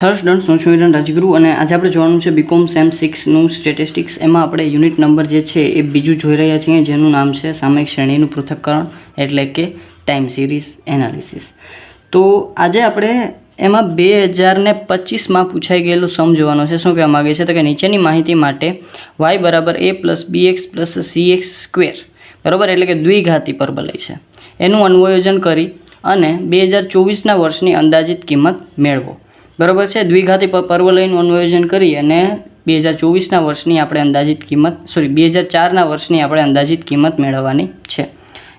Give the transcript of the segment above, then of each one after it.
Hello students હું છું હિરણ રાજગુરુ અને આજે આપણે જોવાનું છે બીકોમ સેમ સિક્સનું સ્ટેટિસ્ટિક્સ એમાં આપણે યુનિટ નંબર જે છે એ બીજું જોઈ રહ્યા છીએ. જેનું નામ છે સામયિક શ્રેણીનું પૃથક્કરણ, એટલે કે ટાઈમ સિરીઝ એનાલિસિસ તો આજે આપણે એમાં બે હજારને પચીસમાં પૂછાઈ ગયેલું સમજવાનું છે. શું કહેવા માગે છે? તો કે નીચેની માહિતી માટે વાય બરાબર A plus B X plus C X square બરાબર? એટલે કે દ્વિઘાતી પરબલય છે. એનું અન્વયોજન કરી અને બે હજાર ચોવીસના વર્ષની અંદાજિત કિંમત મેળવો. બરાબર છે? દ્વિઘાતી પર્વલયનું અન્વયોજન કરી અને બે હજાર ચોવીસના વર્ષની આપણે અંદાજિત કિંમત સોરી બે હજાર ચારના વર્ષની આપણે અંદાજિત કિંમત મેળવવાની છે.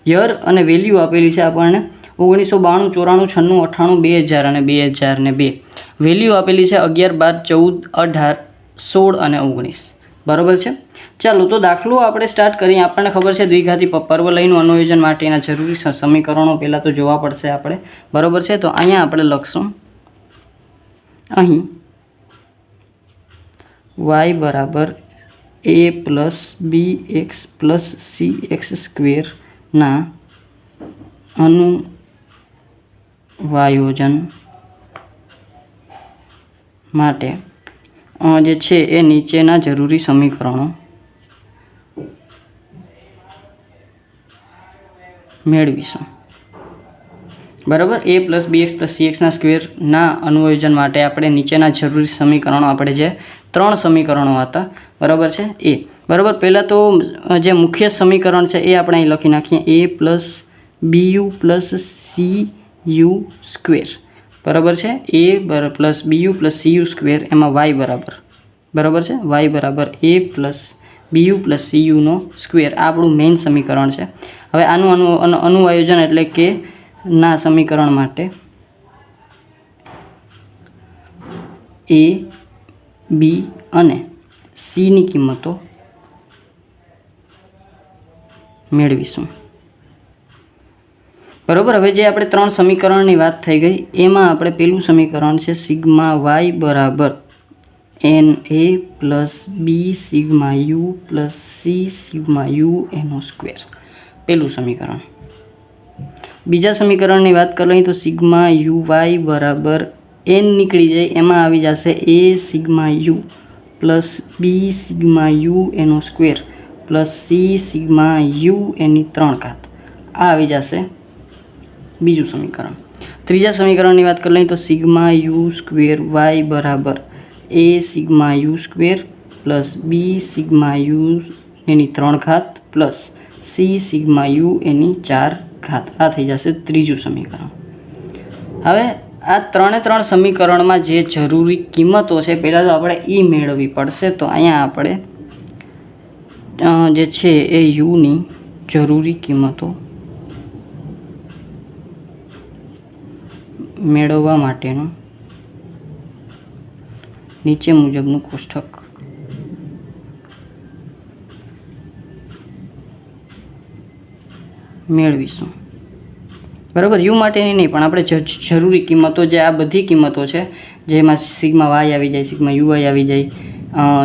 યર અને વેલ્યુ આપેલી છે આપણને ઓગણીસો બાણું, ચોરાણું, છન્નું, અઠ્ઠાણું, બે હજાર અને બે હજાર ને બે. વેલ્યુ આપેલી છે અગિયાર, બાર, ચૌદ, અઢાર, સોળ અને ઓગણીસ. બરાબર છે? ચાલો, તો દાખલો આપણે સ્ટાર્ટ કરીએ. આપણને ખબર છે દ્વિઘાતી પર્વલયનું અનુયોજન માટેના જરૂરી સમીકરણો પહેલાં તો જોવા પડશે આપણે. બરાબર છે? તો અહીંયા આપણે લખશું. અહીં. વાય બરાબર A plus B X plus C X સ્ક્વેરના અનુવાયોજન માટે. જે છે એ નીચેના જરૂરી સમીકરણો મેળવીશું. બરાબર? A plus B X plus C એક્સના સ્ક્વેરના અનુયોજન માટે આપણે નીચેના જરૂરી સમીકરણો આપણે જે ત્રણ સમીકરણો હતા, બરાબર છે? એ બરાબર, પહેલાં તો જે મુખ્ય સમીકરણ છે એ આપણે અહીં લખી નાખીએ. A plus B U plus C U square બરાબર છે? A plus B U plus C U square એમાં વાય બરાબર. બરાબર છે? વાય બરાબર A plus B U plus C Uno square આ આપણું મેઇન સમીકરણ છે. હવે આનું અનુ- અનુઆયોજન એટલે કે ના સમીકરણ માટે એ બી અને સીની કિંમતો મેળવીશું. બરાબર? હવે જે આપણે ત્રણ સમીકરણની વાત થઈ ગઈ, એમાં આપણે પેલું સમીકરણ છે સિગ્મા વાય બરાબર N A plus B sigma U plus C sigma U એનો સ્ક્વેર. પેલું સમીકરણ. બીજા સમીકરણની વાત કરી તો સિગ્મા યુ વાય બરાબર એન નીકળી જાય, એમાં આવી જશે A sigma U plus B sigma U એનો square plus C sigma U એની ત્રણ ઘાત. આ આવી જશે બીજું સમીકરણ. ત્રીજા સમીકરણની વાત કરી લઈએ તો સિગ્મા યુ સ્ક્વેર વાય બરાબર A sigma U square plus B sigma U એની ત્રણ ઘાત પ્લસ સી સિગ્મા યુ એની ચાર ઘાત આ થઈ જશે ત્રીજું સમીકરણ. હવે આ ત્રણે ત્રણ સમીકરણમાં જે જરૂરી કિંમતો છે, પહેલાં તો આપણે ઈ મેળવવી પડશે, તો અહીંયા આપણે જે છે એ યુની જરૂરી કિંમતો મેળવવા માટેનું નીચે મુજબનું કોષ્ટક મેળવીશું. બરાબર? યુ માટેની નહીં, પણ આપણે જરૂરી કિંમતો જે, આ બધી કિંમતો છે, જેમાં સિગ્મા વાય આવી જાય, સિગ્મા યુ વાય આવી જાય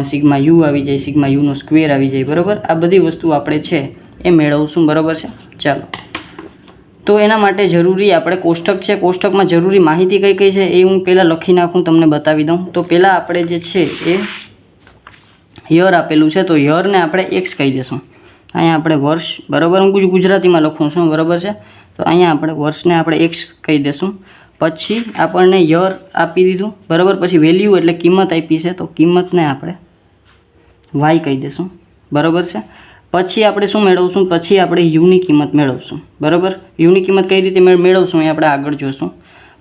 સિગ્મા યુ આવી જાય, સિગ્મા યુનો સ્ક્વેર આવી જાય, બરાબર? આ બધી વસ્તુ આપણે છે, એ મેળવશું, બરાબર છે? ચાલો. તો એના માટે જરૂરી આપણે કોષ્ટક છે, કોષ્ટકમાં જરૂરી માહિતી કઈ કઈ છે, એ હું પહેલાં લખી નાખું, તમને બતાવી દઉં. તો પહેલાં આપણે જે છે, એ યર આપેલું છે, તો યરને આપણે એક્સ કહી દઈશું અહીંયા આપણે વર્ષ, બરાબર, હું ગુજ- ગુજરાતીમાં લખું છું, બરાબર છે? તો અહીંયા આપણે વર્ષને આપણે એક્સ કહી દઈશું પછી આપણને યર આપી દીધું, બરાબર? પછી વેલ્યુ એટલે કિંમત આપી છે, તો કિંમતને આપણે વાય કહી દઈશું બરાબર છે? પછી આપણે શું મેળવશું? પછી આપણે યુની કિંમત મેળવશું, બરાબર? યુની કિંમત કઈ રીતે મેળ- મેળવશું એ આપણે આગળ જોશું.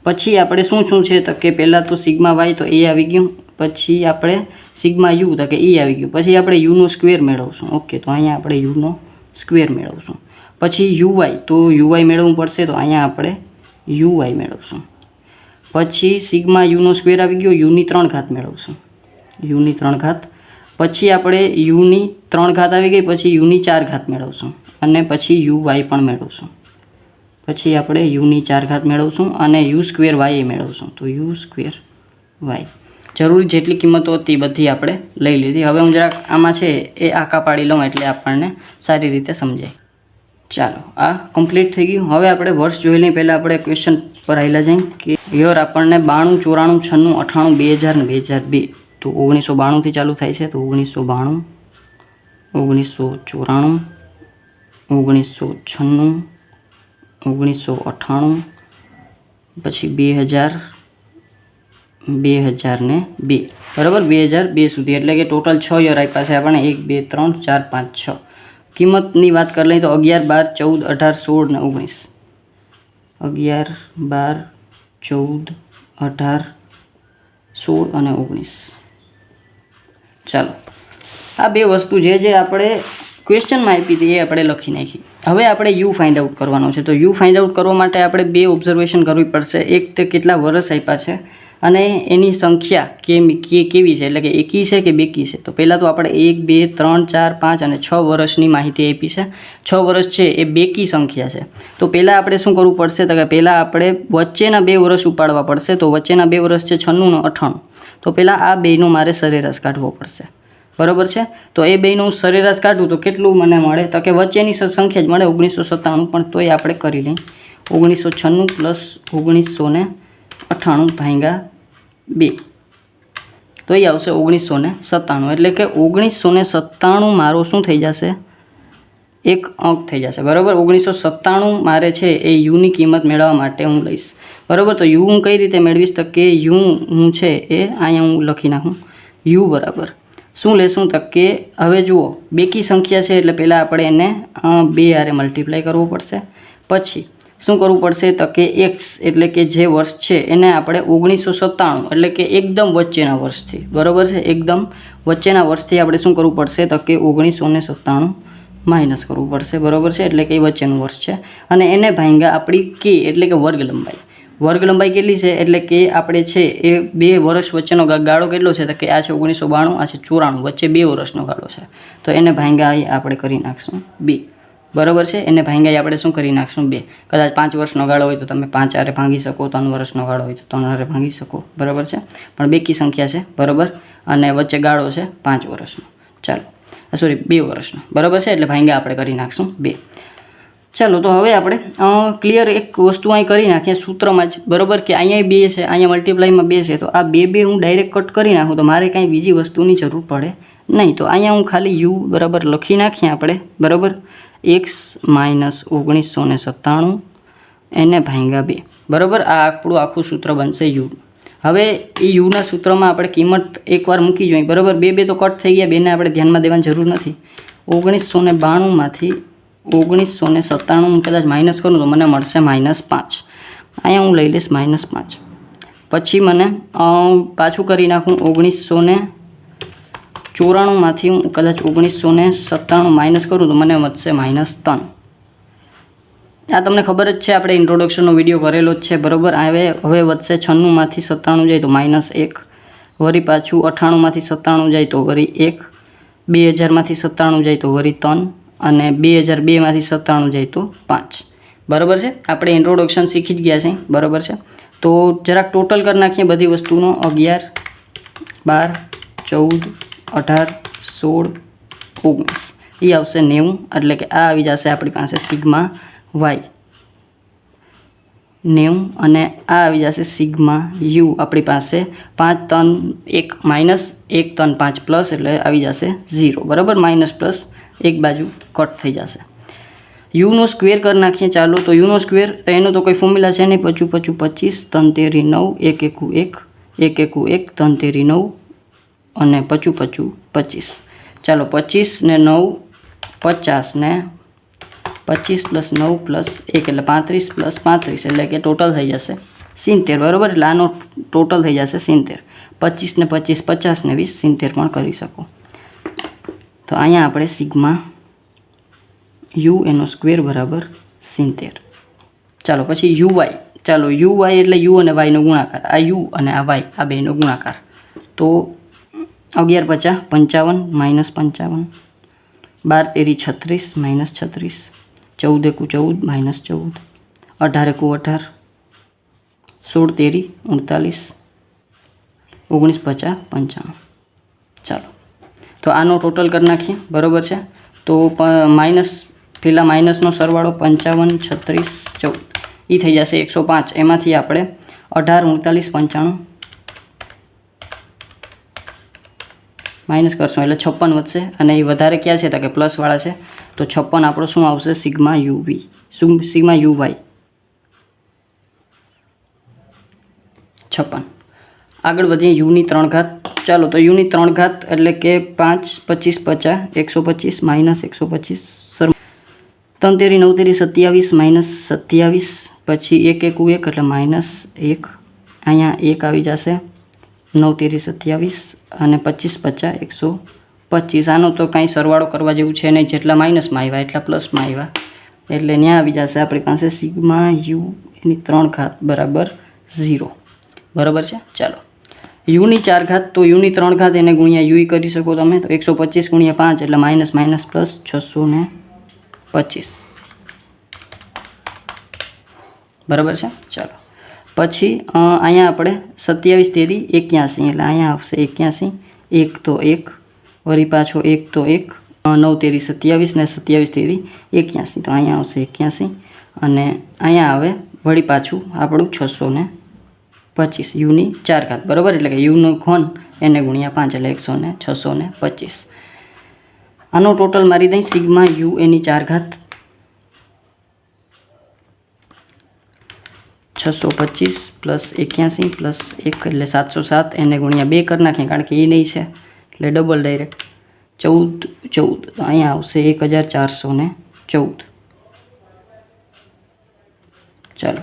પછી આપણે શું શું છે? તો કે પહેલાં તો સિગ્મા વાય તો એ આવી ગયું. પછી આપણે સિગ્મા યુ, તો કે ઈ આવી ગયું. પછી આપણે યુનો સ્ક્વેર મેળવશું. ઓકે, તો અહીંયા આપણે યુનો સ્ક્વેર મેળવશું. પછી યુવાય તો યુવાય મેળવવું પડશે, તો અહીંયા આપણે યુવાય મેળવશું. પછી સિગ્મા યુનો સ્ક્વેર આવી ગયો યુની ત્રણ ઘાત મેળવશું. યુની ત્રણ ઘાત. પછી આપણે યુની ત્રણ ઘાત આવી ગઈ, પછી યુની ચાર ઘાત મેળવશું. અને પછી યુ વાય પણ મેળવશું. પછી આપણે યુની ચાર ઘાત મેળવશું અને યુ સ્ક્વેર વાય મેળવશું. તો યુ સ્ક્વેર વાય. જરૂરી જેટલી કિંમતો હતી બધી આપણે લઈ લીધી. હવે હું જરાક આમાં છે એ આકા પાડી લઉં એટલે આપણને સારી રીતે સમજાય. ચાલો, આ કમ્પ્લીટ થઈ ગયું. હવે આપણે વર્ષ જોઈ લઈએ પહેલાં આપણે ક્વેશ્ચન પર આવેલા જઈએ કે યર આપણને બાણું, ચોરાણું, છન્નું અઠ્ઠાણું બે હજાર ને બે હજાર બે. તો ઓગણીસો બાણુંથી ચાલુ થાય છે. તો ઓગણીસો બાણું, ઓગણીસો ચોરાણું, ઓગણીસો છન્નું, ઓગણીસો અઠ્ઠાણું પછી બે હજાર બે હજાર ને બે. બરાબર? બે હજાર બે સુધી. એટલે કે ટોટલ છ યર આપ્યા છે આપણે એક, બે, ત્રણ, ચાર, પાંચ, છ. કિંમતની વાત કરી લઈએ તો અગિયાર, બાર, ચૌદ, અઢાર, સોળ ને ઓગણીસ. અગિયાર, બાર, ચૌદ, અઢાર, સોળ અને ઓગણીસ. ચાલો. આ બે વસ્તુ જે જે આપણે ક્વેશ્ચનમાં આપી હતી એ આપણે લખી નાખી. હવે આપણે યુ ફાઇન્ડ આઉટ કરવાનો છે. તો યુ ફાઇન્ડ આઉટ કરવા માટે આપણે બે ઓબ્ઝર્વેશન કરવી પડશે. એક તે કેટલા વર્ષ આપ્યા છે? અને એની સંખ્યા કેમ કે કેવી છે? એટલે કે એકી છે કે બેકી છે? તો પહેલાં તો આપણે એક, બે, ત્રણ, ચાર, પાંચ અને છ વર્ષની માહિતી આપી છે. છ વર્ષ છે એ બેકી સંખ્યા છે. તો પહેલાં આપણે શું કરવું પડશે? તો કે પહેલાં આપણે વચ્ચેના બે વર્ષ ઉપાડવા પડશે. તો વચ્ચેના બે વર્ષ છે છન્નું અઠાણું. તો પહેલાં આ બેનો મારે સરેરાશ કાઢવો પડશે. બરાબર છે? તો એ બેનું સરેરાશ કાઢું તો કેટલું મને મળે? તો કે વચ્ચેની સંખ્યા જ મળે ઓગણીસો સત્તાણું, પણ તોય આપણે કરી લઈએ. ઓગણીસો છન્નું પ્લસ ઓગણીસો ને અઠ્ઠાણું ભાંગ્યા બે. તો એ આવશે ઓગણીસો ને સત્તાણું. એટલે કે ઓગણીસો ને સત્તાણું મારો શું થઈ જશે? એક અંક થઈ જશે. બરાબર? ઓગણીસો સત્તાણું મારે છે એ યુની કિંમત મેળવવા માટે હું લઈશ. બરાબર? તો યુ હું કઈ રીતે મેળવીશ? તો કે યુ હું છે એ અહીંયા હું લખી નાખું. યુ બરાબર. શું લેશું? તો કે હવે જુઓ, બેકી સંખ્યા છે એટલે પહેલાં આપણે એને બે આરે મલ્ટીપ્લાય કરવો પડશે. પછી શું કરવું પડશે તો કે એક્સ એટલે કે જે વર્ષ છે, એને આપણે ઓગણીસો સત્તાણું એટલે કે એકદમ વચ્ચેના વર્ષથી, બરાબર છે? એકદમ વચ્ચેના વર્ષથી આપણે શું કરવું પડશે તો કે ઓગણીસો સત્તાણું માઇનસ કરવું પડશે, બરાબર છે? એટલે કે એ વચ્ચેનું વર્ષ છે. અને એને ભાંગ્યા આપણી કે એટલે કે વર્ગ લંબાઈ વર્ગ લંબાઈ કેટલી છે? એટલે કે આપણે છે એ બે વર્ષ વચ્ચેનો ગાળો કેટલો છે? તો કે આ છે ઓગણીસો બાણું, આ છે ચોરાણું, વચ્ચે બે વર્ષનો ગાળો છે. તો એને ભાંગ્યા આપણે કરી નાખશું. બે બરાબર છે? એને ભાંગાઈ આપણે શું કરી નાખશું? બે. કદાચ પાંચ વર્ષનો ગાળો હોય તો તમે પાંચ આરે ભાંગી શકો, ત્રણ વર્ષનો ગાળો હોય તો ત્રણ આરે ભાંગી શકો. બરાબર છે? પણ બેકી સંખ્યા છે, બરાબર? અને વચ્ચે ગાળો છે પાંચ વર્ષનો. ચાલો. સોરી બે વર્ષનો. બરાબર છે? એટલે ભાંગા આપણે કરી નાખશું. બે. ચાલો, તો હવે આપણે ક્લિયર એક વસ્તુ અહીં કરી નાખીએ સૂત્રમાં જ. બરાબર કે અહીંયા બે છે, અહીંયા મલ્ટીપ્લાયમાં બે છે. તો આ બે બે હું ડાયરેક્ટ કટ કરી નાખું તો મારે કાંઈ બીજી વસ્તુની જરૂર પડે નહીં. તો અહીંયા હું ખાલી યુ બરાબર લખી નાખીએ આપણે. બરાબર? એક્સ માઇનસ ઓગણીસો ને સત્તાણું, એને ભાંગ્યા બે. બરાબર? આ આપણું આખું સૂત્ર બનશે યુ. હવે એ યુના સૂત્રમાં આપણે કિંમત એકવાર મૂકી જોઈએ બરાબર? બે બે તો કટ થઈ ગયા. બેને આપણે ધ્યાનમાં દેવાની જરૂર નથી. ઓગણીસો ને બાણુંમાંથી ઓગણીસો ને સત્તાણું હું કદાચ માઇનસ કરું તો મને મળશે માઇનસ પાંચ. અહીંયા હું લઈ લઈશ માઇનસ પાંચ. પછી મને પાછું કરી નાખું ઓગણીસો ને ચોરાણુંમાંથી હું કદાચ ઓગણીસો ને સત્તાણું માઇનસ કરું તો મને વધશે માઇનસ ત્રણ. આ તમને ખબર જ છે, આપણે ઇન્ટ્રોડક્શનનો વીડિયો કરેલો જ છે, બરાબર? હવે હવે વધશે છન્નુંમાંથી સત્તાણું જાય તો માઇનસ એક. વરી પાછું અઠ્ઠાણુંમાંથી સત્તાણું જાય તો વરી એક. બે હજારમાંથી સત્તાણું જાય તો વરી ત્રણ અને બે હજાર બેમાંથી સત્તાણું જાય તો પાંચ. બરાબર છે? આપણે ઇન્ટ્રોડક્શન શીખી જ ગયા છે બરાબર છે? તો જરાક ટોટલ કરી નાખીએ બધી વસ્તુનો. અગિયાર, બાર, ચૌદ અઢાર, સોળ, ઓગણીસ. એ આવશે નેવું, એટલે કે આ આવી જશે આપણી પાસે સિગ્મા વાય. નેવું અને આ આવી જશે સિગ્મા યુ આપણી પાસે પાંચ ત્રણ એક માઇનસ એક ત્રણ પાંચ પ્લસ એટલે આવી જશે ઝીરો. બરાબર? માઇનસ પ્લસ એક બાજુ કટ થઈ જશે. યુનો સ્ક્વેર કરી નાખીએ ચાલો તો યુનો સ્ક્વેર, તો એનો તો કોઈ ફોર્મ્યુલા છે નહીં. પચું પચું, પચીસ, ત્રણ તેરી, નવ, એક, એકુ, એક એક, એકુ, એક, ત્રણ તેરી, નવ અને પચું પચું પચીસ. ચાલો પચીસ ને નવ, પચાસ ને પચીસ પ્લસ નવ પ્લસ એક એટલે પાંત્રીસ પ્લસ પાંત્રીસ એટલે કે ટોટલ થઈ જશે સિત્તેર, બરાબર? એટલે આનો ટોટલ થઈ જશે સિત્તેર. પચીસ ને પચીસ, પચાસ ને વીસ, સિત્તેર પણ કરી શકો. તો અહીંયા આપણે સિગ્મા યુ એનો સ્ક્વેર બરાબર સિત્તેર. ચાલો પછી યુ વાય. ચાલો યુ વાય એટલે યુ અને વાયનો ગુણાકાર. આ યુ અને આ વાય, આ બેનો ગુણાકાર. તો અગિયાર પચાસ, પંચાવન, માઇનસ પંચાવન. બાર તેરી છત્રીસ, માઇનસ છત્રીસ. ચૌદ એકુ ચૌદ, માઇનસ ચૌદ. અઢાર એકુ અઢાર. સોળ તેરી ઉડતાલીસ ઓગણીસ પચાસ પંચાણું ચાલો. તો આનો ટોટલ કરી નાખીએ. બરાબર છે? તો માઇનસ, પેલા માઇનસનો સરવાળો પંચાવન, છત્રીસ, ચૌદ. એ થઈ જશે એકસો પાંચ. એમાંથી આપણે અઢાર ઉડતાલીસ પંચાણું માઇનસ કરશું એટલે છપ્પન વધશે અને એ વધારે ક્યાં છે? તો કે પ્લસવાળા છે. તો છપ્પન આપણો શું આવશે? સિગ્મા યુ વી શું સિગ્મા યુ વાય છપ્પન. આગળ વધીએ યુની ત્રણ ઘાત. ચાલો, તો યુની ત્રણ ઘાત એટલે કે પાંચ, પચીસ, પચાસ, એકસો પચીસ, માઇનસ એકસો પચીસ સર ત્રણ તેરી, નવ તેરી, સત્યાવીસ, માઇનસ સત્યાવીસ, પછી એક એક એક, એટલે માઇનસ એક. અહીંયા એક આવી જશે. નવ તેરી, સત્યાવીસ અને પચીસ પચાસ, એકસો પચીસ. આનો તો કાંઈ સરવાળો કરવા જેવું છે નહીં. જેટલા માઇનસમાં આવ્યા, એટલા પ્લસમાં આવ્યા. એટલે ત્યાં આવી જશે. આપણી પાસે સિગ્મા યુ એની ત્રણ ઘાત બરાબર ઝીરો. બરાબર છે? ચાલો. યુની ચાર ઘાત, તો યુની ત્રણ ઘાત એને ગુણ્યા યુ કરી શકો તમે. તો એકસો પચીસ ગુણ્યા પાંચ, એટલે માઇનસ માઇનસ પ્લસ છસો ને પચીસ. બરાબર છે? ચાલો. પછી અહીંયા આપણે સત્યાવીસ તેરી એક્યાસી, એટલે અહીંયા આવશે એક્યાસી. એક તો એક વળી પાછો એક તો એક નવ તેરી સત્યાવીસ ને સત્યાવીસ તેરી એક્યાસી. તો અહીંયા આવશે એક્યાસી. અને અહીંયા આવે વળી પાછું આપણું છસો ને પચીસ. યુની ચાર ઘાત, બરાબર? એટલે કે યુનો ઘન એને ગુણ્યા પાંચ, એટલે એકસો ને છસો ને પચીસ. આનો ટોટલ મારી દઈ સિગ્મા યુ એની ચાર ઘાત છસો પચીસ પ્લસ એક્યાસી પ્લસ એક એટલે સાતસો સાત. એને ગુણ્યા બે કરી નાખીએ કારણ કે એ નહીં છે. એટલે ડબલ ડાયરેક્ટ ચૌદ ચૌદ. અહીંયા આવશે એક હજાર ચારસો ને ચૌદ. ચાલો.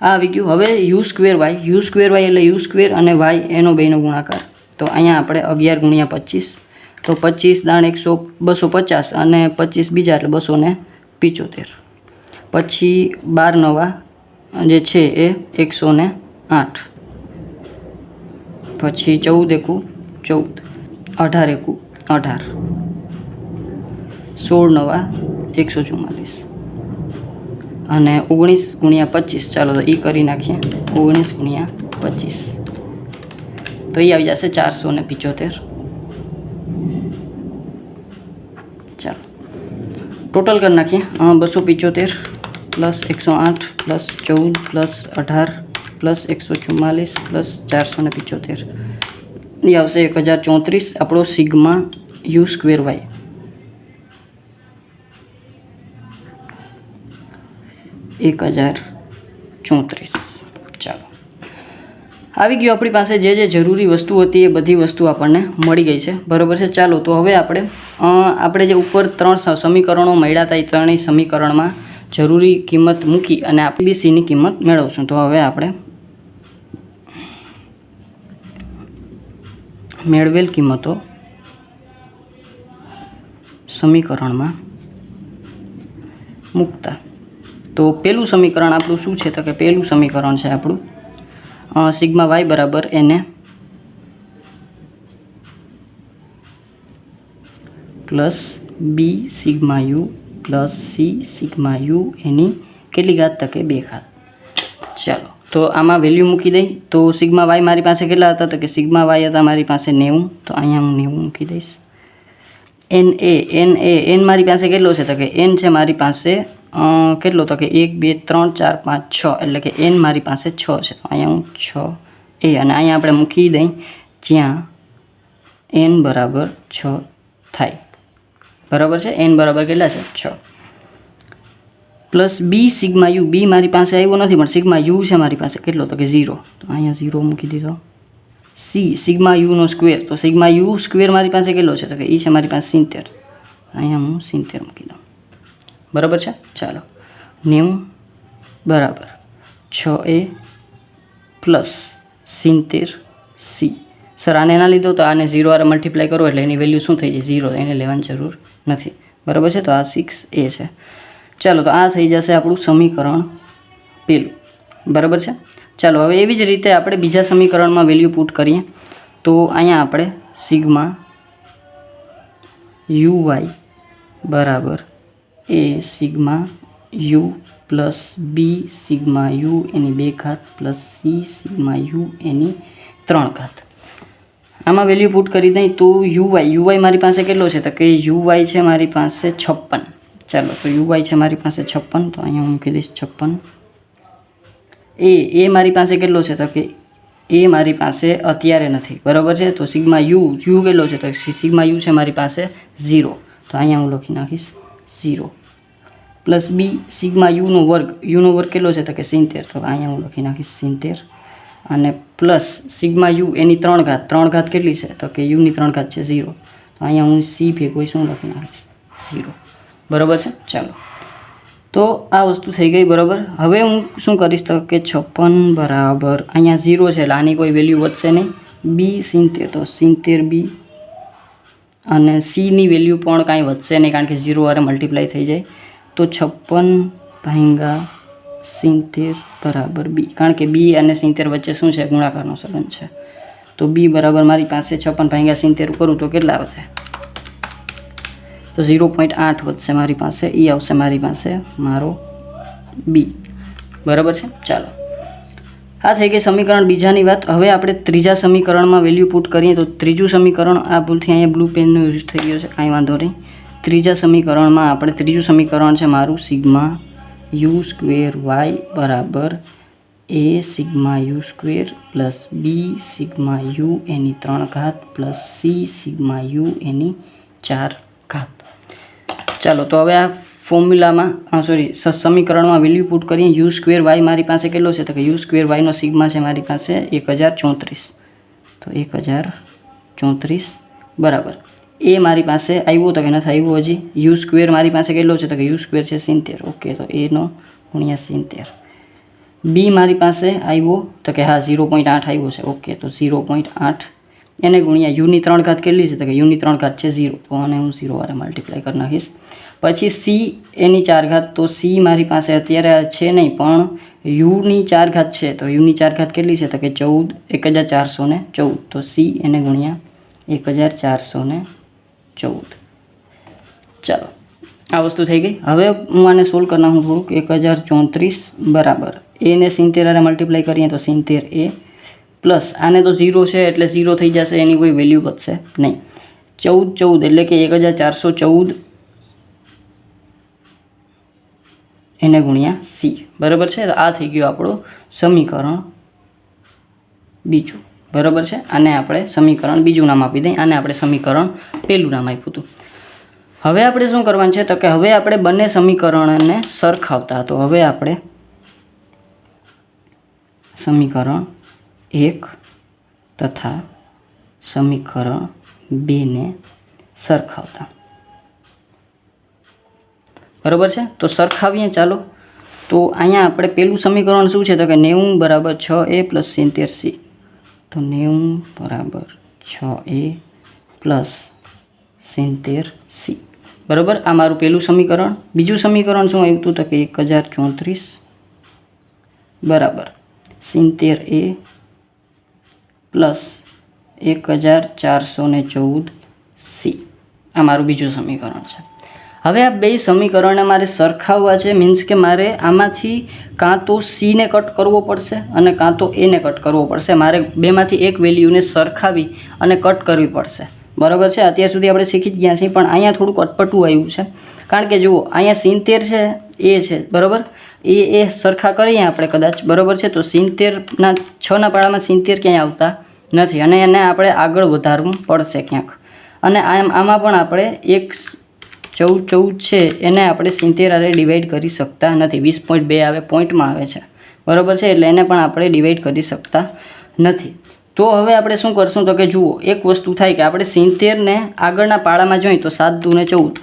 આ આવી ગયું. હવે U square Y U square Y એટલે યુ સ્ક્વેર અને વાય એનો બેનો ગુણાકાર. તો અહીંયા આપણે અગિયાર ગુણ્યા પચીસ. તો પચીસ દાણ એકસો, બસો પચાસ અને પચીસ બીજા એટલે બસો ને પિચોતેર. પછી બાર નવા. જે છે એ એકસો ને આઠ. પછી ચૌદ એકુ, ચૌદ. અઢાર એકુ, અઢાર. સોળ નવા, એકસો ચુમ્માલીસ અને ઓગણીસ ગુણ્યા પચીસ, ચાલો તો એ કરી નાખીએ. ઓગણીસ ગુણ્યા પચીસ. તો એ આવી જશે ચારસો ને પિચોતેર. ચાલો. ટોટલ કરી નાખીએ. બસો પિચોતેર. પ્લસ એકસો આઠ, પ્લસ ચૌદ, પ્લસ અઢાર, પ્લસ એકસો ચુમ્માલીસ, પ્લસ ચારસો ને પિચોતેર. એ આવશે એક હજાર ચોત્રીસ, આપણો સિગ્મા યુ સ્ક્વેર વાય. એક હજાર ચોત્રીસ. ચાલો. આવી ગયું આપણી પાસે જે જે જરૂરી વસ્તુ હતી એ બધી વસ્તુ આપણને મળી ગઈ છે. બરાબર છે? ચાલો, તો હવે આપણે આપણે જે ઉપર ત્રણ સમીકરણો મળ્યા હતા એ ત્રણેય સમીકરણમાં જરૂરી કિંમત મૂકી અને આપણી સીની કિંમત મેળવશું. તો હવે આપણે મેળવેલ કિંમતો સમીકરણમાં મૂકતા. તો પહેલું સમીકરણ આપણું શું છે? તો કે પહેલું સમીકરણ છે આપણું. સિગ્મા વાય બરાબર એને plus B sigma U plus C, sigma U, એની કેટલી ઘાત તકે બે ઘાત. ચાલો, તો આમાં વેલ્યુ મૂકી દઈ. તો સિગ્મા વાય મારી પાસે કેટલા હતા? તો કે સિગ્મા વાય હતા મારી પાસે નેવું. તો અહીંયા હું નેવું મૂકી દઈશ. N A N A, N મારી પાસે કેટલો છે? તો કે એન છે મારી પાસે કેટલો? તો કે એક, બે, ત્રણ, ચાર, પાંચ, છ. એટલે કે એન મારી પાસે છ છે. તો અહીંયા હું છ, એ, અને અહીંયા આપણે મૂકી દઈ. જ્યાં એન બરાબર છ થાય. બરાબર છે? એન બરાબર કેટલા છે? છ. Plus B sigma U B મારી પાસે આવ્યો નથી, પણ સિગ્મા યુ છે મારી પાસે. કેટલો? તો કે ઝીરો તો અહીંયા ઝીરો મૂકી દીધો. સી સિગ્મા યુનો સ્ક્વેર તો સિગ્મા યુ સ્ક્વેર મારી પાસે કેટલો છે? તો કે એ છે મારી પાસે સિત્તેર. અહીંયા હું સિત્તેર મૂકી દઉં. બરાબર છે? ચાલો. નેવું. બરાબર. છ એ પ્લસ સિત્તેર સી સર આને ના લીધો તો આને ઝીરો આરે મલ્ટીપ્લાય કરો એટલે એની વેલ્યુ શું થઈ જાય ઝીરો એને લેવાની જરૂર નથી. બરાબર છે? તો આ સિક્સ એ છે. ચાલો, તો આ થઈ જશે આપણું સમીકરણ પેલું. બરાબર છે? ચાલો, હવે એવી જ રીતે આપણે બીજા સમીકરણમાં વેલ્યુ પુટ કરીએ. તો અહીંયા આપણે સિગ્મા યુ વાય બરાબર A sigma U plus B sigma U એની બે ઘાત પ્લસ સી સિગ્મા યુ એની ત્રણ ઘાત. આમાં વેલ્યુ પુટ કરી દઈ તો યુવાય યુવાય મારી પાસે કેટલો છે? તો કે યુવાય છે મારી પાસે છપ્પન. ચાલો, તો યુવાય છે મારી પાસે છપ્પન, તો અહીંયા હું મૂકી દઈશ છપ્પન. એ એ મારી પાસે કેટલો છે? તો કે એ મારી પાસે અત્યારે નથી. બરાબર છે? તો સિગ્મા યુ યુ કેટલો છે? તો સિગ્મા યુ છે મારી પાસે ઝીરો તો અહીંયા હું લખી નાખીશ ઝીરો પ્લસ બી સિગ્મા યુનો વર્ગ યુનો વર્ગ કેટલો છે? તો કે સિત્તેર. તો અહીંયા હું લખી નાખીશ સિત્તેર. અને પ્લસ સિગ્મા યુ એની ત્રણ ઘાત. ત્રણ ઘાત કેટલી છે? તો કે યુની ત્રણ ઘાત છે ઝીરો. તો અહીંયા હું સી ભેગો શું લખી નાખીશ? ઝીરો. બરાબર છે? ચાલો. તો આ વસ્તુ થઈ ગઈ, બરાબર? હવે હું શું કરીશ તો કે છપ્પન બરાબર. અહીંયા ઝીરો છે એટલે આની કોઈ વેલ્યુ વધશે નહીં. બી સિત્તેર. તો સિત્તેર બી. અને સીની વેલ્યુ પણ કાંઈ વધશે નહીં કારણ કે ઝીરો વારે મલ્ટીપ્લાય થઈ જાય. તો છપ્પન ભાંગા સિત્તેર બરાબર બી. કારણ કે બી અને સિત્તેર વચ્ચે શું છે? ગુણાકારનો સંબંધ છે. તો બી બરાબર મારી પાસે છપ્પન ભાંગા સિત્તેર કરું તો કેટલા વધે? તો ઝીરો પોઈન્ટ આઠ વધશે મારી પાસે. એ આવશે મારી પાસે મારો બી. બરાબર છે? ચાલો. આ થઈ ગઈ સમીકરણ. બીજાની વાત. હવે આપણે ત્રીજા સમીકરણમાં વેલ્યુ પુટ કરીએ તો ત્રીજું સમીકરણ આ ભૂલથી અહીંયા બ્લુ પેનનો યુઝ થઈ ગયો છે. કાંઈ વાંધો નહીં. ત્રીજા સમીકરણમાં આપણે ત્રીજું સમીકરણ છે મારું સિગ્મા યુ સ્ક્વેર વાય બરાબર A sigma U square plus B sigma U એની ત્રણ ઘાત પ્લસ સી સિગ્મા યુ એની ચાર ઘાત. ચાલો, તો હવે આ ફોર્મ્યુલામાં સોરી સમીકરણમાં વેલ્યુ પુટ કરીએ. યુ સ્ક્વેર વાય મારી પાસે કેટલો છે? તો કે યુ સ્ક્વેર વાયનો સિગ્મા છે મારી પાસે એક હજાર ચોત્રીસ. તો એક હજાર ચોત્રીસ, બરાબર. એ મારી પાસે આવ્યો તો કે નથી આવ્યો હજી. યુ સ્ક્વેર મારી પાસે કેટલો છે તો કે યુ સ્ક્વેર છે સિત્તેર. ઓકે તો એનો ગુણ્યા સિત્તેર. બી મારી પાસે આવ્યો તો કે હા ઝીરો પોઈન્ટ આઠ આવ્યો છે. ઓકે તો ઝીરો પોઈન્ટ આઠ. એને ગુણ્યા યુની ત્રણ ઘાત કેટલી છે તો કે યુની ત્રણ ઘાત છે ઝીરો તો આને હું ઝીરો વાળા મલ્ટીપ્લાય કરી નાખીશ. પછી સી એની ચાર ઘાત તો સી મારી પાસે અત્યારે છે નહીં, પણ યુની ચાર ઘાત છે તો યુની ચાર ઘાત કેટલી છે તો કે ચૌદ, એક હજાર ચારસો ચૌદ. તો સી એને ગુણ્યા એક હજાર ચારસો ચૌદ. ચાલો, આ વસ્તુ થઈ ગઈ. હવે હું આને સોલ્વ કરી હું થોડુંક. એક હજાર ચોત્રીસ, બરાબર. એને સિત્તેર આરે મલ્ટીપ્લાય કરીએ તો સિત્તેર એ પ્લસ આને તો ઝીરો છે, એટલે ઝીરો થઈ જશે, એની કોઈ વેલ્યુ વધશે નહીં. ચૌદ ચૌદ, એટલે કે એક હજાર ચારસો ચૌદ એને ગુણ્યા સી બરાબર છે? આ થઈ ગયું આપણું સમીકરણ બીજું. બરાબર છે? આને આપણે સમીકરણ બીજું નામ આપી દઈએ. આને આપણે સમીકરણ પહેલું નામ આપ્યું હતું. હવે આપણે શું કરવાનું છે? તો કે હવે આપણે બંને સમીકરણને સરખાવતા. તો હવે આપણે સમીકરણ એક તથા સમીકરણ બેને સરખાવતા. બરાબર છે? તો સરખાવીએ, ચાલો. તો અહીંયા આપણે પેલું સમીકરણ શું છે? તો કે નેવું બરાબર છ એ પ્લસ સિત્તેર સી. તો નેવું બરાબર છ એ પ્લસ સિત્તેર સી બરાબર? આ મારું પહેલું સમીકરણ. બીજું સમીકરણ શું આવ્યું હતું? તો કે એક હજાર ચોત્રીસ. બરાબર. સિત્તેર એ પ્લસ એક હજાર ચારસો ચૌદ સી આ મારું બીજું સમીકરણ છે. હવે આ બે સમીકરણને મારે સરખાવવા છે મીન્સ કે મારે આમાંથી કાં તો સીને કટ કરવો પડશે અને કાં તો એને કટ કરવો પડશે. મારે બેમાંથી એક વેલ્યુને સરખાવી અને કટ કરવી પડશે. બરાબર છે? અત્યાર સુધી આપણે શીખી જ ગયા છીએ, પણ અહીંયા થોડુંક અટપટું આવ્યું છે. કારણ કે જુઓ, અહીંયા સિત્તેર છે એ છે, બરાબર? એ એ સરખા કરીએ આપણે કદાચ, બરાબર છે? તો સિત્તેરના છના પાડામાં સિત્તેર ક્યાંય આવતા નથી અને એને આપણે આગળ વધારવું પડશે ક્યાંક. અને આમ, આમાં પણ આપણે એક ચૌદ ચૌદ છે, એને આપણે સિત્તેર આરે ડિવાઈડ કરી શકતા નથી. વીસ પોઈન્ટ બે આવે પોઈન્ટમાં આવે છે. બરાબર છે? એટલે એને પણ આપણે ડિવાઈડ કરી શકતા નથી. તો હવે આપણે શું કરશું? તો કે જુઓ, એક વસ્તુ થાય કે આપણે સિત્તેરને આગળના પાળામાં જોઈએ તો સાત દૂને ચૌદ.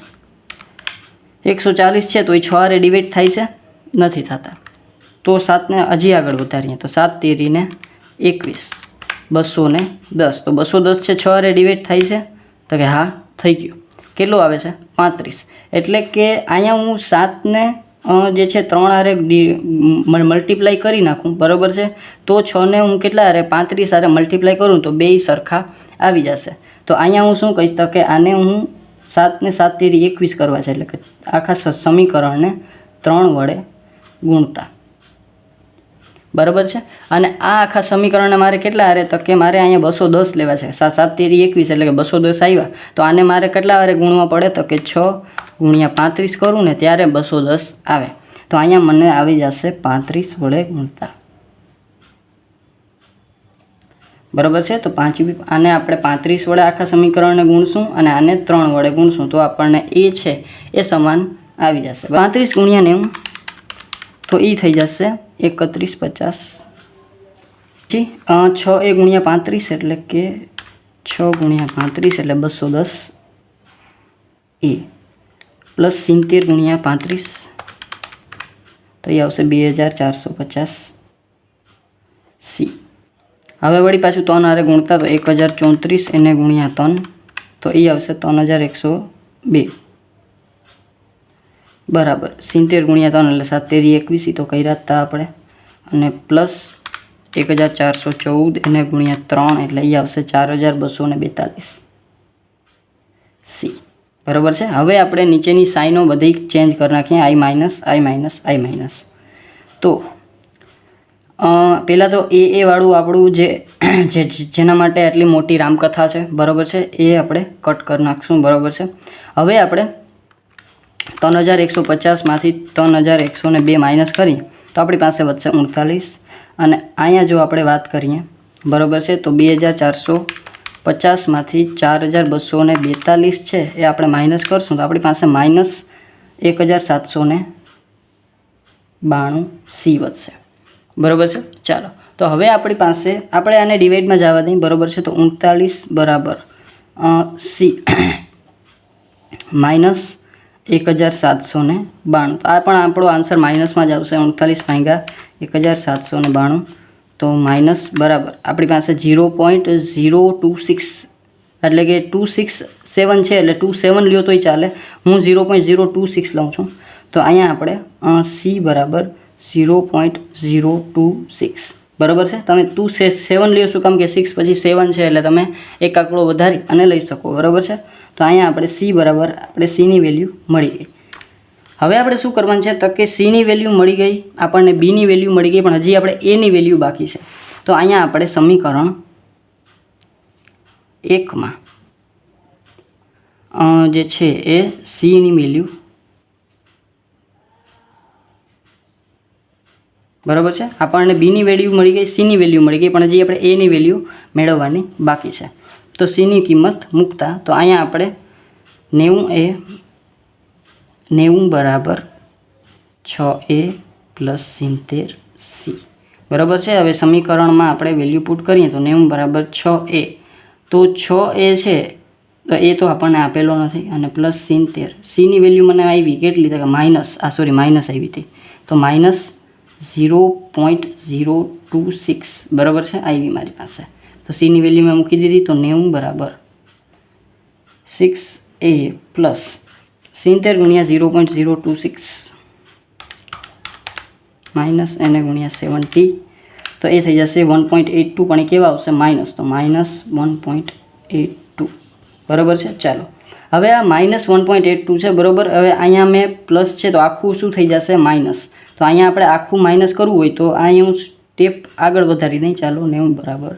એકસો ચાલીસ છે, તો એ છ આરે ડિવાઈડ થાય છે. નથી થતા. તો સાતને હજી આગળ વધારીએ. તો સાત તેરીને એકવીસ. બસો દસ. તો બસો દસ છે, છ આરે ડિવાઈડ થાય છે. તો કે હા, થઈ ગયું. કેટલો આવે છે? પાંત્રીસ. એટલે કે અહીંયા હું સાતને જે છે ત્રણ આરે મલ્ટીપ્લાય કરી નાખું, બરાબર છે? તો છને હું કેટલા આરે પાંત્રીસ આરે મલ્ટીપ્લાય કરું તો બે સરખા આવી જશે. તો અહીંયા હું શું કહીશ તો કે આને હું સાતને સાત તેરી એકવીસ કરવા છે, એટલે કે આખા સમીકરણને ત્રણ વડે ગુણતા. બરાબર છે? અને આ આખા સમીકરણને મારે કેટલા હારે? તો કે મારે અહીંયા બસો દસ લેવા છે. સાત સાત તેરી એકવીસ એટલે કે બસો દસ આવ્યા. તો આને મારે કેટલા હારે ગુણવા પડે? તો કે છ ગુણ્યા પાંત્રીસ કરું ને ત્યારે બસો દસ આવે. તો અહીંયા મને આવી જશે પાંત્રીસ વડે ગુણતા. બરાબર છે? તો પાંચ આને આપણે પાંત્રીસ વડે આખા સમીકરણને ગુણશું અને આને ત્રણ વડે ગુણશું. તો આપણને એ છે, એ સમાન આવી જશે. પાંત્રીસ ગુણ્યા નેવું, તો એ થઈ જશે એકત્રીસ પચાસ. જી છ એ ગુણ્યા પાંત્રીસ એટલે કે છ ગુણ્યા પાંત્રીસ એટલે બસો દસ એ. પ્લસ સિત્તેર ગુણ્યા પાંત્રીસ. તો એ આવશે બે હજાર ચારસો પચાસ સી. હવે વળી પાછું ત્રણ હારે ગુણતા તો એક હજાર ચોત્રીસ એને ગુણ્યા ત્રણ. તો એ આવશે ત્રણ હજાર એકસો બે. બરાબર. સિત્તેર ગુણ્યા ત્રણ એટલે સાતેરી એકવીસ તો કર્યા હતા આપણે. અને પ્લસ એક હજાર ચારસો ચૌદ એને ગુણ્યા ત્રણ એટલે એ આવશે ચાર હજાર બસો ને બેતાલીસ. સી. બરાબર છે? હવે આપણે નીચેની સાઈનો બધી ચેન્જ કરી નાખીએ. I minus I minus I minus તો પહેલાં તો એ એ વાળું આપણું જે, જેના માટે આટલી મોટી રામકથા છે, બરાબર છે? એ આપણે કટ કરી નાખશું, બરાબર છે? હવે આપણે ત્રણ હજાર એકસો પચાસમાંથી ત્રણ હજાર એકસો ને બે માઇનસ કરી, તો આપણી પાસે વધશે ઉડતાલીસ અને અહીંયા જો આપણે વાત કરીએ, બરાબર છે, તો બે હજાર ચારસો પચાસમાંથી ચાર હજાર બસો ને બેતાલીસ છે, એ આપણે માઇનસ કરશું, તો આપણી પાસે માઇનસ એક હજાર સાતસો ને બાણું સી વધશે. બરાબર છે? ચાલો, તો હવે આપણી પાસે, આપણે આને ડિવાઈડમાં જવા દઈએ, બરાબર છે, તો ઉનતાલીસ બરાબર સી, માઇનસ એક હજાર સાતસો ને બાણું. આ પણ આપણો આન્સર માઇનસમાં જ આવશે ઉનતાલીસ ભાંગા એક હજાર સાતસો ને બાણું. તો માઇનસ બરાબર. આપણી પાસે zero point zero two six, એટલે કે ટુ સિક્સ સેવન છે, એટલે ટુ સેવન લ્યો તોય ચાલે. હું zero point zero two six લઉં છું. તો અહીંયા આપણે સી બરાબર zero point zero two six. બરાબર છે? તમે ટુ સે સેવન લ્યો શું? કામ કે સિક્સ પછી સેવન છે, એટલે તમે એક આંકડો વધારી અને લઈ શકો. બરાબર છે? તો અહીંયા આપણે સી બરાબર આપણે સીની વેલ્યુ મળી ગઈ. હવે આપણે શું કરવાનું છે? તો કે સીની વેલ્યુ મળી ગઈ, આપણને બીની વેલ્યુ મળી ગઈ, પણ હજી આપણે એની વેલ્યુ બાકી છે. તો અહીંયા આપણે સમીકરણ એકમાં જે છે એ સીની વેલ્યુ બરાબર છે? આપણને બીની વેલ્યુ મળી ગઈ સીની વેલ્યુ મળી ગઈ, પણ હજી આપણે એની વેલ્યુ મેળવવાની બાકી છે. તો સીની કિંમત મૂકતા, તો અહીંયા આપણે નેવું એ, નેવું બરાબર છ એ પ્લસ સિત્તેર સી. બરાબર છે? હવે સમીકરણમાં આપણે વેલ્યુ પુટ કરીએ તો નેવું બરાબર છ એ. તો છ એ છે, તો એ તો આપણને આપેલો નથી. અને પ્લસ સિત્તેર. સીની વેલ્યુ મને આવી, કેટલી? તો કે માઇનસ, આ સોરી, માઇનસ આવી હતી. તો minus zero point zero two six. બરાબર છે? આવી મારી પાસે. તો સીની વેલ્યુ મેં મૂકી દીધી તો નેવું બરાબર. સિક્સ એ પ્લસ સિત્તેર ગુણ્યા zero point zero two six minus એને ગુણ્યા સેવન્ટી તો એ થઈ જશે વન પોઈન્ટ એટ ટુ પણ એ કેવા આવશે માઇનસ તો minus one point eight two બરાબર છે? ચાલો. હવે આ minus one point eight two છે, બરાબર? હવે અહીંયા મેં પ્લસ છે, તો આખું શું થઈ જશે? માઇનસ તો અહીંયા આપણે આખું માઇનસ કરવું હોય તો અહીંયા હું સ્ટેપ આગળ વધારી દઈ ચાલો, નેવું બરાબર.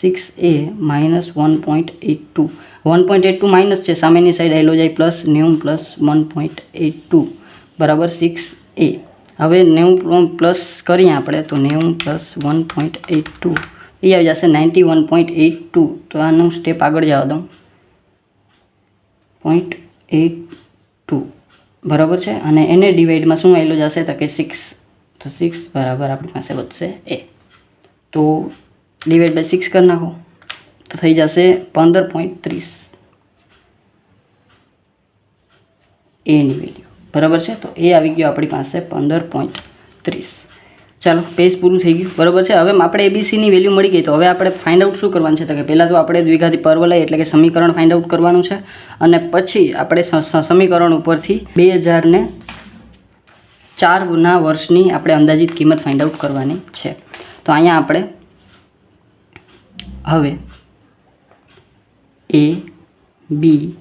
Six A minus one point eight two one point eight two minus છે, સામેની સાઈડ આવેલો જાય પ્લસ નેવું plus one point eight two બરાબર સિક્સ એ હવે નેવું પ્લસ કરીએ આપણે, તો નેવું plus one point eight two એ આવી જશે ninety one point eight two તો આનું સ્ટેપ આગળ જવા દઉં. પોઈન્ટ એટ ટુ બરાબર છે? અને એને ડિવાઈડમાં શું આવેલું જશે? તો કે સિક્સ તો સિક્સ બરાબર આપણી પાસે વધશે એ તો ડિવાઈડ બાય સિક્સ કરી નાખો તો થઈ જશે પંદર પોઈન્ટ ત્રીસ એની વેલ્યુ બરાબર છે તો એ આવી ગયો આપણી પાસે પંદર પોઈન્ટ ત્રીસ ચાલો પેજ પૂરું થઈ ગયું. બરાબર છે હવે આપણે એબીસીની વેલ્યુ મળી ગઈ, તો હવે આપણે ફાઇન્ડ આઉટ શું કરવાનું છે? તો કે પહેલાં તો આપણે દ્વિઘાતી લઈ એટલે કે સમીકરણ ફાઇન્ડ આઉટ કરવાનું છે. અને પછી આપણે સમીકરણ ઉપરથી બે હજારને ચારના વર્ષની આપણે અંદાજિત કિંમત ફાઇન્ડ આઉટ કરવાની છે. તો અહીંયા આપણે હવે એ બી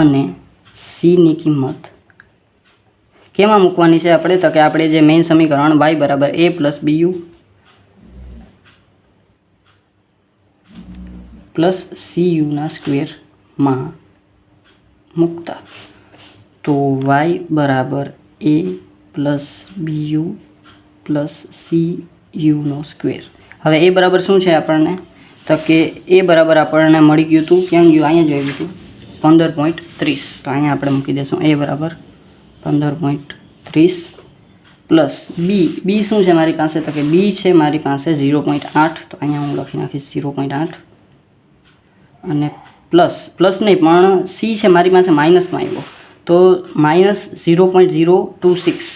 અને સીની કિંમત કેમાં મૂકવાની છે આપણે? તો કે આપણે જે મેઇન સમીકરણ વાય બરાબર A plus B U plus C યુના સ્ક્વેરમાં મૂકતા. તો વાય બરાબર A plus B U plus C Uno square હવે એ બરાબર શું છે આપણને? તો કે એ બરાબર આપણને મળી ગયું હતું. ક્યાં ગયું? અહીંયા જ આવ્યું હતું. પંદર પોઈન્ટ ત્રીસ. તો અહીંયા આપણે મૂકી દઈશું એ બરાબર પંદર પોઈન્ટ ત્રીસ પ્લસ બી. બી શું છે મારી પાસે? તો કે બી છે મારી પાસે ઝીરો પોઈન્ટ આઠ. તો અહીંયા હું લખી નાખીશ ઝીરો પોઈન્ટ આઠ. અને પ્લસ પ્લસ નહીં, પણ સી છે મારી પાસે માઇનસમાં આવ્યો. તો minus zero point zero two six.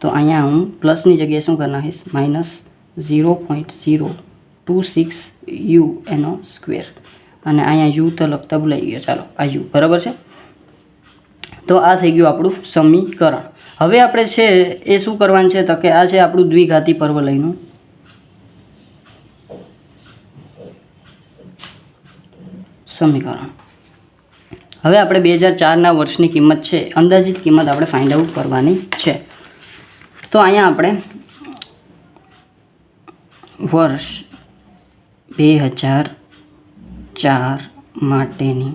તો અહીંયા હું પ્લસની જગ્યાએ શું કરી નાખીશ? Minus zero point zero two six U એનો સ્ક્વેર. અને અહીંયા યુ તો લખતા ભૂલાઈ ગયો. ચાલો, આ યુ. બરાબર છે? તો આ થઈ ગયું આપણું સમીકરણ. હવે આપણે છે એ શું કરવાનું છે? તો કે આ છે આપણું દ્વિઘાતી પર્વલયનું. સમીકરણ. હવે આપણે બે હજાર ચારના વર્ષની કિંમત છે, અંદાજિત કિંમત આપણે ફાઇન્ડ આઉટ કરવાની છે. તો અહીંયા આપણે વર્ષ બે હજાર ચાર માટેની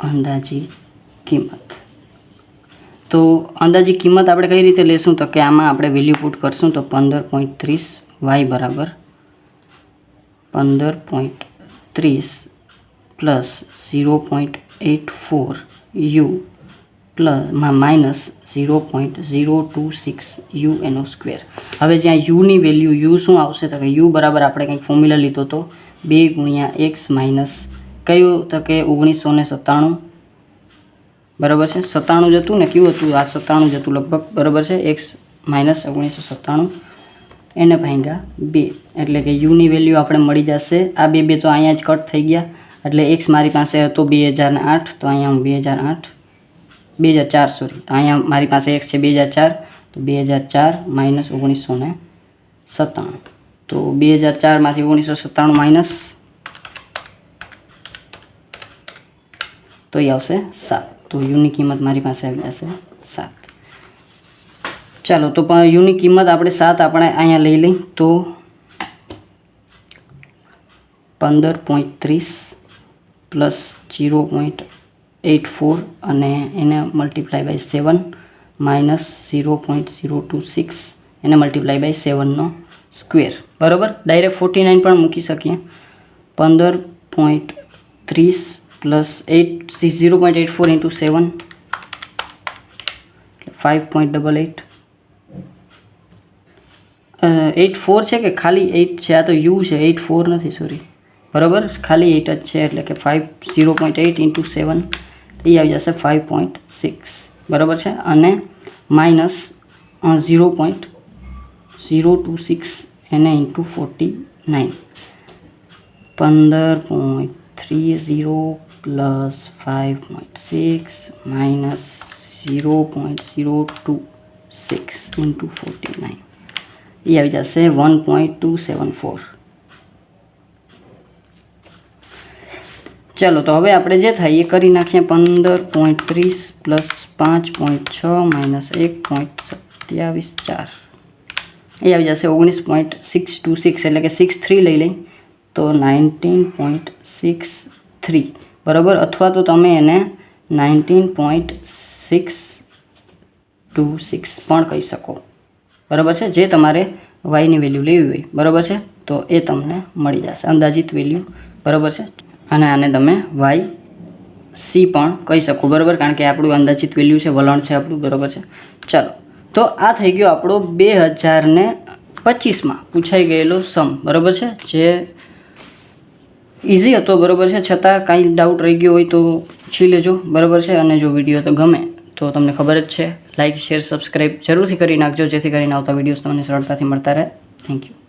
અંદાજી કિંમત તો અંદાજી કિંમત આપણે કઈ રીતે લેશું તો કે આમાં આપણે વેલ્યુ પુટ કરશું તો પંદર પોઈન્ટ ત્રીસ વાય બરાબર પંદર પોઈન્ટ ત્રીસ plus zero point eight four U plus minus zero point zero two six U એનો સ્ક્વેર. હવે જ્યાં યુની વેલ્યુ યુ શું આવશે? તો કે યુ બરાબર આપણે કંઈક ફોર્મ્યુલા લીધો તો, બે ગુણ્યા એક્સ માઇનસ કયું? તો કે ઓગણીસો ને સત્તાણું. બરાબર છે? સત્તાણું જતું ને કયું હતું? આ સત્તાણું જતું લગભગ. બરાબર છે? એક્સ માઇનસ ઓગણીસો સત્તાણું. એને ભાંગ્યા બે. એટલે કે યુની વેલ્યુ આપણે મળી જશે. આ બે બે તો અહીંયા જ કટ થઈ ગયા. એટલે એક્સ મારી પાસે હતો બે હજાર આઠ, તો અહીંયા હું બે હજાર આઠ બે હજાર ચાર સોરી અહીંયા મારી પાસે એક્સ છે બે હજાર ચાર, તો બે હજાર ચાર માઇનસ ઓગણીસો ને સત્તાણું. તો બે હજાર ચારમાંથી ઓગણીસો સત્તાણું માઇનસ તો એ આવશે સાત. તો યુની કિંમત મારી પાસે આવી જશે સાત. ચાલો, તો પણ યુની કિંમત આપણે સાત આપણે અહીંયા લઈ લઈ, તો પંદર પોઈન્ટ ત્રીસ plus zero point eight four અને એને multiply by seven minus zero point zero two six એને મલ્ટીપ્લાય બાય સેવનનો સ્ક્વેર બરાબર? ડાયરેક્ટ ફોર્ટી નાઇન પણ મૂકી શકીએ. પંદર પોઈન્ટ ત્રીસ plus eight zero point eight four into seven five point double eight eight four છે કે ખાલી એટ છે? આ તો યુ છે. એટ ફોર નથી સોરી બરાબર? ખાલી એટ જ છે એટલે કે five zero point eight into seven એ આવી જશે ફાઇવ પોઈન્ટ સિક્સ બરાબર છે? અને minus zero point zero two six એને ઇન્ટુ ફોર્ટી નાઇન પંદર point three zero plus five point six minus zero point zero two six into forty nine એ આવી જશે one point two seven four ચાલો, તો હવે આપણે જે થાય એ કરી નાખીએ પંદર પોઈન્ટ ત્રીસ પ્લસ પાંચ પોઈન્ટ છ માઇનસ એક પોઈન્ટ સત્યાવીસ ચાર. એ આવી જશે ઓગણીસ પોઈન્ટ સિક્સ ટુ સિક્સ, એટલે કે સિક્સ થ્રી લઈ લઈ. તો નાઇન્ટીન પોઈન્ટ સિક્સ થ્રી. બરાબર? અથવા તો તમે એને nineteen point six two six પણ કહી શકો. બરાબર છે? જે તમારે વાયની વેલ્યુ લેવી હોય. બરાબર છે? તો એ તમને મળી જશે. અંદાજિત વેલ્યુ. બરાબર છે? અને આને તમે વાય સી પણ કહી શકો. બરાબર? કારણ કે આપણું અંદાજિત વેલ્યુ છે, વલણ છે આપણું. બરાબર છે? ચાલો. તો આ થઈ ગયો આપણો બે હજારને પચીસમાં પૂછાઈ ગયેલો સમ બરાબર છે? જે ઇઝી હતો. બરાબર છે? છતાં કાંઈ ડાઉટ રહી ગયો હોય તો પૂછી લેજો. બરાબર છે? અને જો વીડિયો તો ગમે તો તમને ખબર જ છે. લાઇક શેર સબસ્ક્રાઈબ જરૂરથી કરી નાખજો. જેથી કરીને આવતા વિડીયોઝ તમને સરળતાથી મળતા રહે. Thank you